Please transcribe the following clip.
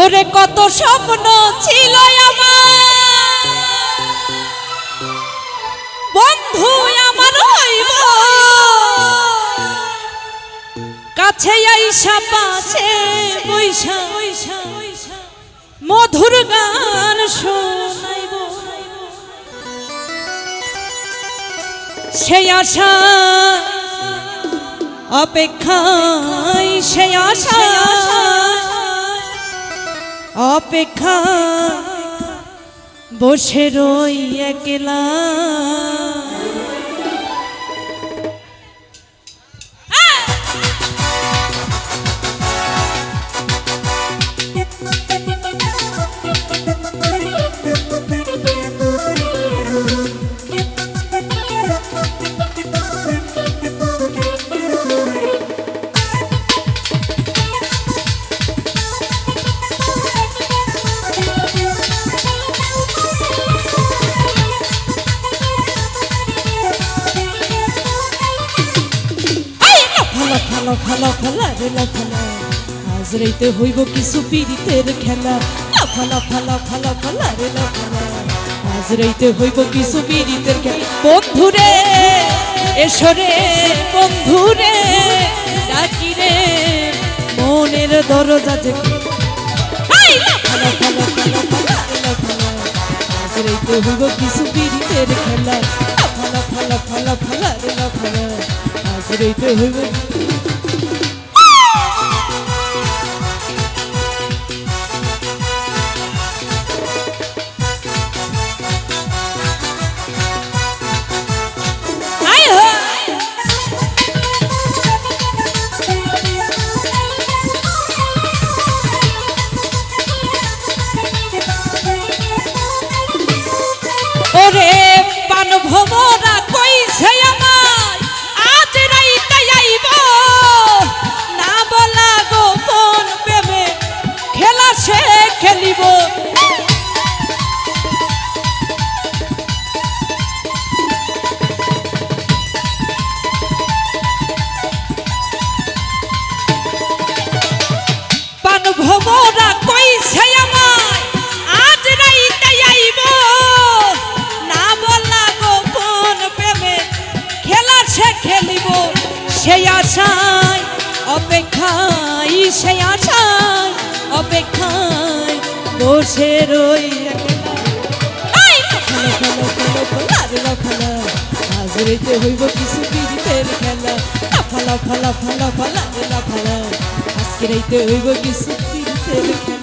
ওরে কত স্বপ্ন ছিল বন্ধু আমার হইব। কাছে আইসা পাশে বৈশা। মধুর গান শোনাইব। সেই আশা অপেক্ষায়, সেই আশা অপেক্ষা বসে রই একলা। এই ফালা ফালা রে লাফালা আজ রাইতে হইব কিছু পীড়িতের খেলা লাফালা ফালা ফালা ফালা রে লাফালা আজ রাইতে হইব কিছু পীড়িতের খেলা বন্ধুরে এসরে বন্ধুরে ডাকি রে মনের দরজা যে রাইতে হইব কিছু পীড়িতের খেলা লাফালা ফালা ফালা ফালা রে লাফালা আজ রাইতে হইব ভমরা কইছে আমার আজ রাইতে আইব। না বলা গোপন প্রেমে খেলা সে খেলিব সেই আশায়। অপেক্ষায় সেই আশায় অপেক্ষায় বসে রই ফালা, ফালা, ফালা লাফালা। আজ রাইতে হইব কিছু পীড়িতের খেলা। লাফালা ফালা ফালা ফালা রে আজকে রাইতে হইব কিছু পীড়িতের খেলা